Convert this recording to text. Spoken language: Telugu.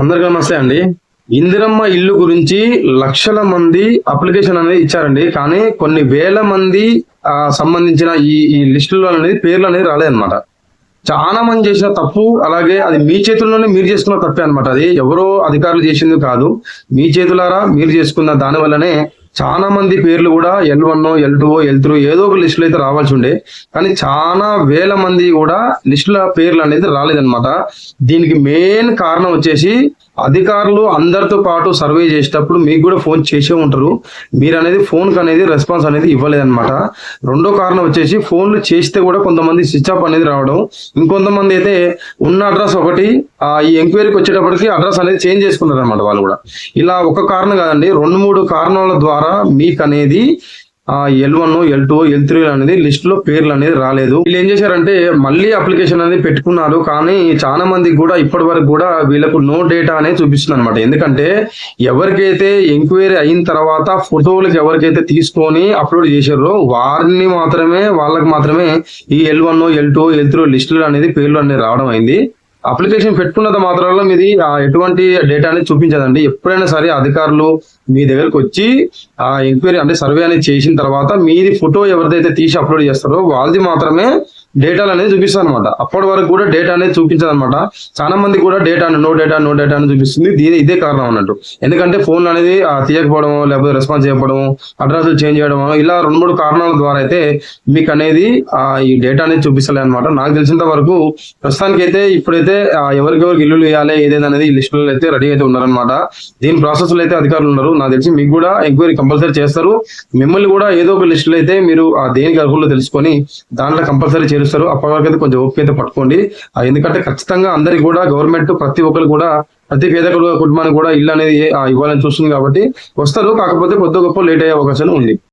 అందరికీ నమస్తే అండి. ఇందిరమ్మ ఇల్లు గురించి లక్షల మంది అప్లికేషన్ అనేది ఇచ్చారండి. కానీ కొన్ని వేల మంది సంబంధించిన ఈ ఈ లిస్టులో అనేది పేర్లు అనేది రాలేదన్నమాట. చాలా మంది చేసిన తప్పు అలాగే అది మీ చేతుల్లోనే మీరు చేసుకున్న తప్పే అనమాట అది ఎవరో అధికారులు చేసింది కాదు. మీ చేతులారా మీరు చేసుకున్న దాని వల్లనే చాలా మంది పేర్లు కూడా L one L two L three ఏదో ఒక లిస్టులో అయితే రావాల్సి ఉండే. కానీ చాలా వేల మంది కూడా లిస్టుల పేర్లు అనేది రాలేదన్నమాట. దీనికి మెయిన్ కారణం వచ్చేసి అధికారులు అందరితో పాటు సర్వే చేసేటప్పుడు మీకు కూడా ఫోన్ చేసే ఉంటారు. మీరు అనేది ఫోన్కి అనేది రెస్పాన్స్ అనేది ఇవ్వలేదన్నమాట. రెండో కారణం వచ్చేసి ఫోన్లు చేస్తే కూడా కొంతమంది స్విచ్ ఆఫ్ అనేది రావడం. ఇంకొంతమంది అయితే ఉన్న అడ్రస్ ఒకటి ఈ ఎంక్వైరీకి వచ్చేటప్పటికి అడ్రస్ అనేది చేంజ్ చేసుకున్నారు అనమాట వాళ్ళు కూడా. ఇలా ఒక కారణం కాదండి. రెండు మూడు కారణాల ద్వారా మీకు అనేది L one L two L three అనేది లిస్ట్లో పేర్లు అనేది రాలేదు. వీళ్ళు ఏం చేశారంటే మళ్ళీ అప్లికేషన్ అనేది పెట్టుకున్నారు. కానీ చాలా మందికి కూడా ఇప్పటి వరకు కూడా వీళ్ళకు నో డేటా అనేది చూపిస్తుంది అనమాట ఎందుకంటే ఎవరికైతే ఎంక్వైరీ అయిన తర్వాత ఫోటోలకు ఎవరికైతే తీసుకొని అప్లోడ్ చేశారో వారిని మాత్రమే వాళ్ళకి మాత్రమే ఈ L one L two L three లిస్టులు అనేది పేర్లు అనేది రావడం అయింది. అప్లికేషన్ పెట్టుకున్నంత మాత్రంలో మీది ఎటువంటి డేటా అనేది చూపించదండి. ఎప్పుడైనా సరే అధికారులు మీ దగ్గరకు వచ్చి ఆ ఎంక్వైరీ అంటే సర్వే అనేది చేసిన తర్వాత మీది ఫోటో ఎవరిదైతే తీసి అప్లోడ్ చేస్తారో వాళ్ళది మాత్రమే డేటాలు అనేది చూపిస్తాను అనమాట అప్పటి వరకు కూడా డేటా అనేది చూపించదు అనమాట చాలా మంది కూడా data no data no data అని చూపిస్తుంది. దీని ఇదే కారణం అన్నట్టు. ఎందుకంటే ఫోన్లు అనేది తీయకపోవడం లేకపోతే రెస్పాన్స్ చేయకపోవడం అడ్రస్ చేంజ్ చేయడం ఇలా రెండు మూడు కారణాల ద్వారా అయితే మీకు అనేది ఆ, ఈ డేటా అనేది చూపిస్తలే అనమాట నాకు తెలిసినంత వరకు ప్రస్తుతానికి అయితే ఇప్పుడైతే ఎవరికెవరికి ఇల్లు వేయాలి ఏదైనా అనేది ఈ లిస్టులో అయితే రెడీ అయితే ఉన్నారనమాట దీని ప్రాసెస్లో అయితే అధికారులు ఉన్నారు. నాకు తెలిసి మీకు కూడా ఎంక్వైరీ కంపల్సరీ చేస్తారు. మిమ్మల్ని కూడా ఏదో ఒక లిస్టులో అయితే మీరు ఆ దేనికి అర్హుల్లో తెలుసుకొని దాంట్లో కంపల్సరీ చేరుస్తారు అప్పటి వరకు అయితే కొంచెం ఓపిక అయితే పట్టుకోండి. ఎందుకంటే ఖచ్చితంగా అందరికి కూడా గవర్నమెంట్ ప్రతి ఒక్కరు కూడా ప్రతి పేద కుటుంబానికి కూడా ఇల్లు అనేది ఆ, ఇవ్వాలని చూస్తుంది కాబట్టి వస్తారు. కాకపోతే కొద్ది గొప్ప లేట్ అయ్యే అవకాశం ఉంది.